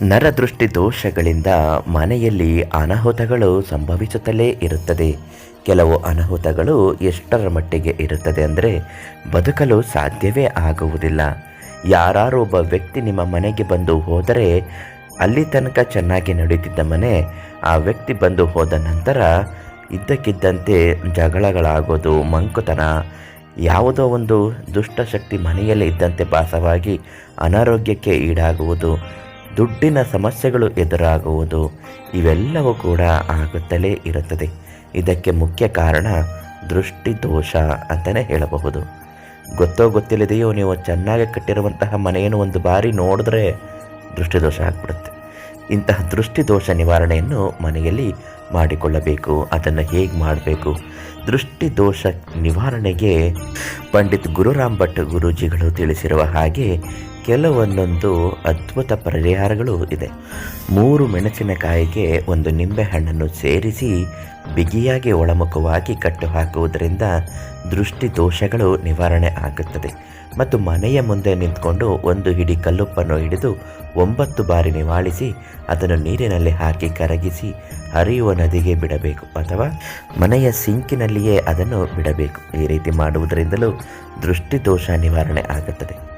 ನರದೃಷ್ಟಿ ದೋಷಗಳಿಂದ ಮನೆಯಲ್ಲಿ ಅನಾಹುತಗಳು ಸಂಭವಿಸುತ್ತಲೇ ಇರುತ್ತದೆ. ಕೆಲವು ಅನಾಹುತಗಳು ಎಷ್ಟರ ಮಟ್ಟಿಗೆ ಇರುತ್ತದೆ ಅಂದರೆ ಬದುಕಲು ಸಾಧ್ಯವೇ ಆಗುವುದಿಲ್ಲ. ಯಾರು ಒಬ್ಬ ವ್ಯಕ್ತಿ ನಿಮ್ಮ ಮನೆಗೆ ಬಂದು ಹೋದರೆ ಅಲ್ಲಿ ತನಕ ಚೆನ್ನಾಗಿ ನಡೀತಿದ್ದ ಮನೆ ಆ ವ್ಯಕ್ತಿ ಬಂದು ಹೋದ ನಂತರ ಇದ್ದಕ್ಕಿದ್ದಂತೆ ಜಗಳಗಳಾಗೋದು, ಮಂಕುತನ, ಯಾವುದೋ ಒಂದು ದುಷ್ಟಶಕ್ತಿ ಮನೆಯಲ್ಲೇ ಇದ್ದಂತೆ ಭಾಸವಾಗಿ ಅನಾರೋಗ್ಯಕ್ಕೆ ಈಡಾಗುವುದು. ದುಡ್ಡಿನ ಸಮಸ್ಯೆಗಳು ಎದುರಾಗುವುದು ಇವೆಲ್ಲವೂ ಕೂಡ ಆಗುತ್ತಲೇ ಇರುತ್ತದೆ. ಇದಕ್ಕೆ ಮುಖ್ಯ ಕಾರಣ ದೃಷ್ಟಿ ದೋಷ ಅಂತಲೇ ಹೇಳಬಹುದು. ಗೊತ್ತೋ ಗೊತ್ತಿಲ್ಲದೆಯೋ ನೀವು ಚೆನ್ನಾಗಿ ಕಟ್ಟಿರುವಂತಹ ಮನೆಯನ್ನು ಒಂದು ಬಾರಿ ನೋಡಿದ್ರೆ ದೃಷ್ಟಿದೋಷ ಆಗ್ಬಿಡುತ್ತೆ. ಇಂತಹ ದೃಷ್ಟಿದೋಷ ನಿವಾರಣೆಯನ್ನು ಮನೆಯಲ್ಲಿ ಮಾಡಿಕೊಳ್ಳಬೇಕು, ಅದನ್ನು ಹೇಗೆ ಮಾಡಬೇಕು? ದೃಷ್ಟಿದೋಷ ನಿವಾರಣೆಗೆ ಪಂಡಿತ್ ಗುರುರಾಮ್ ಭಟ್ ಗುರೂಜಿಗಳು ತಿಳಿಸಿರುವ ಹಾಗೆ ಕೆಲವೊಂದೊಂದು ಅದ್ಭುತ ಪರಿಹಾರಗಳು ಇದೆ. ಮೂರು ಮೆಣಸಿನಕಾಯಿಗೆ ಒಂದು ನಿಂಬೆಹಣ್ಣನ್ನು ಸೇರಿಸಿ ಬಿಗಿಯಾಗಿ ಒಳಮುಖವಾಗಿ ಕಟ್ಟು ಹಾಕುವುದರಿಂದ ದೃಷ್ಟಿ ದೋಷಗಳು ನಿವಾರಣೆ ಆಗುತ್ತದೆ. ಮತ್ತು ಮನೆಯ ಮುಂದೆ ನಿಂತ್ಕೊಂಡು ಒಂದು ಹಿಡಿ ಕಲ್ಲುಪ್ಪನ್ನು ಹಿಡಿದು ಒಂಬತ್ತು ಬಾರಿ ನಿವಾಳಿಸಿ ಅದನ್ನು ನೀರಿನಲ್ಲಿ ಹಾಕಿ ಕರಗಿಸಿ ಹರಿಯುವ ನದಿಗೆ ಬಿಡಬೇಕು ಅಥವಾ ಮನೆಯ ಸಿಂಕಿನಲ್ಲಿಯೇ ಅದನ್ನು ಬಿಡಬೇಕು. ಈ ರೀತಿ ಮಾಡುವುದರಿಂದಲೂ ದೃಷ್ಟಿ ದೋಷ ನಿವಾರಣೆ ಆಗುತ್ತದೆ.